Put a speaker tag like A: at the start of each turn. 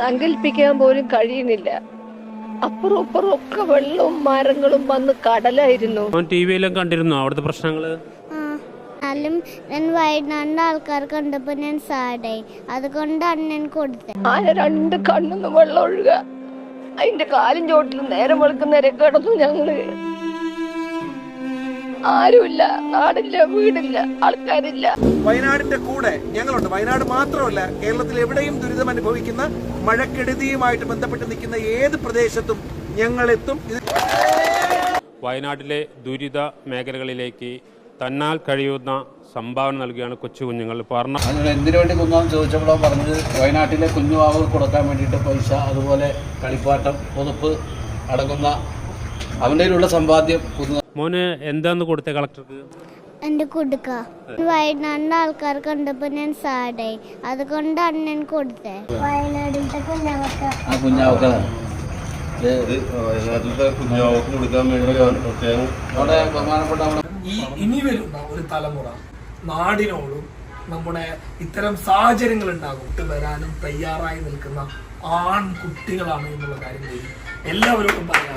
A: സങ്കല്പിക്കാൻ പോലും കഴിയുന്നില്ല. അപ്പുറം ഇപ്പുറം ഒക്കെ വെള്ളവും മരങ്ങളും വന്ന് കടലായിരുന്നു.
B: ടി വിയിലും കണ്ടിരുന്നു? അവിടുത്തെ പ്രശ്നങ്ങൾ?
C: ആ എന്നാലും ഞാൻ വയനാടിന്റെ ആൾക്കാർ കണ്ടപ്പോൾ ഞാൻ സാഡായി. അതുകൊണ്ടാണ് ഞാൻ കൊടുത്തത്
A: ആന രണ്ട് കണ്ണൊന്നും വെള്ളം ഒഴുക. അതിന്റെ കാലും ചോട്ടിൽ നേരം വെളുക്കുന്നവരെ കിടന്നു ഞങ്ങൾ. ആരുമില്ല. നാടില്ല വീടില്ല ആൾക്കാരില്ല.
D: വയനാടിന്റെ കൂടെ ഞങ്ങളുണ്ട്. വയനാട് മാത്രമല്ല കേരളത്തിൽ എവിടെയും ദുരിതം അനുഭവിക്കുന്ന മഴക്കെടുതിയുമായിട്ട് ബന്ധപ്പെട്ട് നിൽക്കുന്ന ഏത് പ്രദേശത്തും ഞങ്ങളെത്തും. ഇത്
B: വയനാട്ടിലെ ദുരിത മേഖലകളിലേക്ക് തന്നാൽ കഴിയുന്ന സംഭാവന നൽകുകയാണ് കൊച്ചു കുഞ്ഞുങ്ങൾ. പറഞ്ഞു
E: എന്തിനു വേണ്ടി കുന്നാന്ന് ചോദിച്ചപ്പോഴോ പറഞ്ഞത് വയനാട്ടിലെ കുഞ്ഞുവാവർക്ക് കൊടുക്കാൻ വേണ്ടിയിട്ട് പൈസ അതുപോലെ കളിപ്പാട്ടം പുതുപ്പ് അടങ്ങുന്ന അവന്റെ കയ്യിലുള്ള സമ്പാദ്യം കുന്ന
B: മോന് എന്താന്ന് കൊടുത്തേ കളക്ടർക്ക്?
C: എന്റെ കൊടുക്ക. വയനാടിന്റെ ആൾക്കാർ കണ്ടപ്പോ ഞാൻ സാഡായി. അതുകൊണ്ടാണ് ഞാൻ കൊടുത്തേ. വയനാടിന്റെ കുഞ്ഞാവക്ക.
F: ഇനി വരുന്ന ഒരു തലമുറ നാടിനോടും നമ്മുടെ ഇത്തരം സാഹചര്യങ്ങൾ ഉണ്ടാകും വരാനും തയ്യാറായി നിൽക്കുന്ന ആൺകുട്ടികളാണ് എന്നുള്ള കാര്യം എല്ലാവരോടും പറയാം.